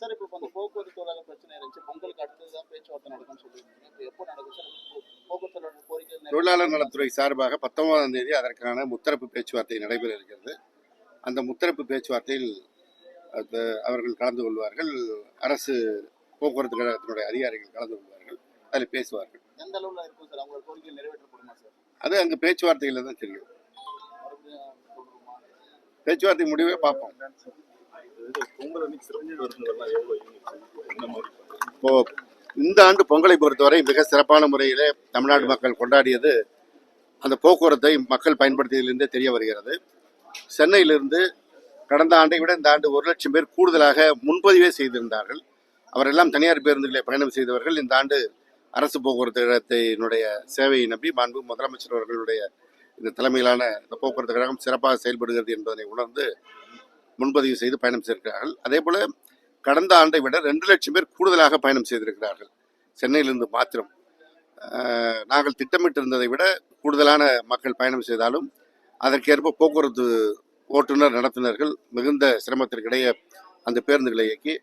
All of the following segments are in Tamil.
சார் இப்போ அந்த போக்குவரத்து தொழிலாளர் பிரச்சனை இருந்துச்சு. பொங்கலுக்கு அடுத்தது தான் பேச்சுவார்த்தை நடக்கும்னு சொல்லியிருந்தீங்க. இப்போ எப்போ நடக்கும் சார்? போக்குவரத்து கோரிக்கை தொழிலாளர் நலத்துறை சார்பாக பத்தொன்பதாம் தேதி அதற்கான முத்தரப்பு பேச்சுவார்த்தை நடைபெற இருக்கிறது. அந்த முத்தரப்பு பேச்சுவார்த்தையில் அவர்கள் கலந்து கொள்வார்கள். அரசு போக்குவரத்து கழகத்தினுடைய அதிகாரிகள் கலந்து கொள்வார்கள். அதில் பேசுவார்கள். எந்த அளவுல இருக்கும் சார்? அவங்களோட கோரிக்கை நிறைவேற்றப்படுமா சார்? அது அங்கு பேச்சுவார்த்தையில் தான் தெரியும். பேச்சுவார்த்தை முடிவே பார்ப்போம். இப்போ இந்த ஆண்டு பொங்கலை பொறுத்தவரை மிக சிறப்பான முறையிலே தமிழ்நாடு மக்கள் கொண்டாடியது அந்த போக்குவரத்தை மக்கள் பயன்படுத்தியதிலிருந்தே தெரிய வருகிறது. சென்னையிலிருந்து கடந்த ஆண்டை விட இந்த ஆண்டு ஒரு லட்சம் பேர் கூடுதலாக முன்பதிவே செய்திருந்தார்கள். அவரெல்லாம் தனியார் பேருந்துகளை பயணம் செய்தவர்கள். இந்த ஆண்டு அரசு போக்குவரத்து கழகத்தினுடைய சேவையை நம்பி மாண்பு முதலமைச்சர் அவர்களுடைய இந்த தலைமையிலான இந்த போக்குவரத்து கழகம் சிறப்பாக செயல்படுகிறது என்பதனை உணர்ந்து முன்பதிவு செய்து பயணம் செய்திருக்கிறார்கள். அதே போல கடந்த ஆண்டை விட ரெண்டு லட்சம் பேர் கூடுதலாக பயணம் செய்திருக்கிறார்கள். சென்னையிலிருந்து மாத்திரம். நாங்கள் திட்டமிட்டிருந்ததை விட கூடுதலான மக்கள் பயணம் செய்தாலும் அதற்கேற்ப போக்குவரத்து ஓட்டுநர் நடத்துனர்கள் மிகுந்த சிரமத்திற்கிடையே அந்த பேருந்துகளை இயக்கி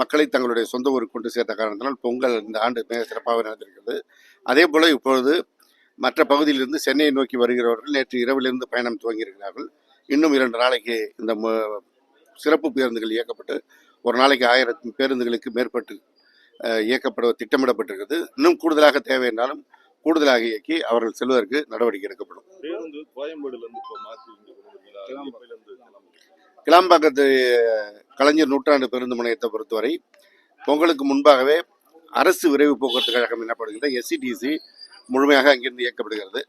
மக்களை தங்களுடைய சொந்த ஊருக்கு கொண்டு சேர்த்த காரணத்தினால் பொங்கல் இந்த ஆண்டு மிக சிறப்பாக நடந்திருக்கிறது. அதே போல இப்பொழுது மற்ற பகுதியிலிருந்து சென்னையை நோக்கி வருகிறவர்கள் நேற்று இரவிலிருந்து பயணம் துவங்கியிருக்கிறார்கள். இன்னும் இரண்டு நாளைக்கு இந்த சிறப்பு பேருந்துகள் இயக்கப்பட்டு ஒரு நாளைக்கு ஆயிரம் பேருந்துகளுக்கு மேற்பட்டு இயக்கப்பட திட்டமிடப்பட்டிருக்கிறது. இன்னும் கூடுதலாக தேவை என்றாலும் கூடுதலாக இயக்கி அவர்கள் செல்வதற்கு நடவடிக்கை எடுக்கப்படும்? கிளாம்பாக்கத்து கலைஞர் நூற்றாண்டு பேருந்து முனையத்தை பொறுத்தவரை பொங்கலுக்கு முன்பாகவே அரசு விரைவு போக்குவரத்து கழகம் எனப்படுகின்ற எஸ்சிடிசி முழுமையாக அங்கிருந்து இயக்கப்படுகிறது.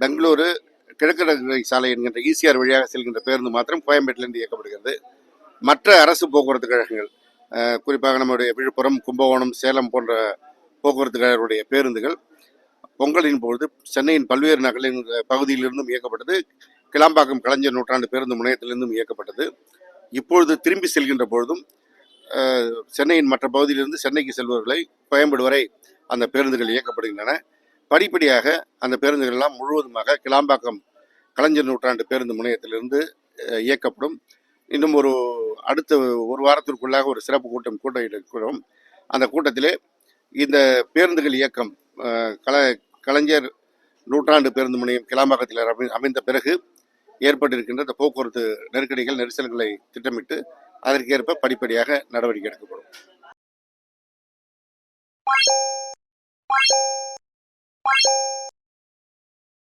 பெங்களூரு கிழக்கடற்கரை சாலை என்கின்ற ஈசிஆர் வழியாக செல்கின்ற பேருந்து மாத்திரம் கோயம்பேட்டிலிருந்து இயக்கப்படுகிறது. மற்ற அரசு போக்குவரத்து கழகங்கள் குறிப்பாக நம்முடைய விழுப்புரம் கும்பகோணம் சேலம் போன்ற போக்குவரத்து கழகங்களுடைய பேருந்துகள் பொங்கலின் பொழுது சென்னையின் பல்வேறு நகரின் பகுதியிலிருந்தும் இயக்கப்பட்டது. கிளாம்பாக்கம் கலைஞர் நூற்றாண்டு பேருந்து முனையத்திலிருந்தும் இயக்கப்பட்டது. இப்பொழுது திரும்பி செல்கின்ற பொழுதும் சென்னையின் மற்ற பகுதியிலிருந்து சென்னைக்கு செல்பவர்களை கோயம்பேடு வரை அந்த பேருந்துகள் இயக்கப்படுகின்றன. படிப்படியாக அந்த பேருந்துகள் எல்லாம் முழுவதுமாக கிளாம்பாக்கம் கலைஞர் நூற்றாண்டு பேருந்து முனையத்திலிருந்து இயக்கப்படும். இன்னும் ஒரு அடுத்த ஒரு வாரத்திற்குள்ளாக ஒரு சிறப்பு கூட்டம் கூட்ட இருக்கிறோம் அந்த கூட்டத்திலே இந்த பேருந்துகள் இயக்கம் கல கலைஞர் நூற்றாண்டு பேருந்து முனையம் கிளாம்பாக்கத்தில் அமை- அமைந்த பிறகு ஏற்பட்டிருக்கின்ற இந்த போக்குவரத்து நெருக்கடிகள் நெரிசல்களை திட்டமிட்டு அதற்கேற்ப படிப்படியாக நடவடிக்கை எடுக்கப்படும்.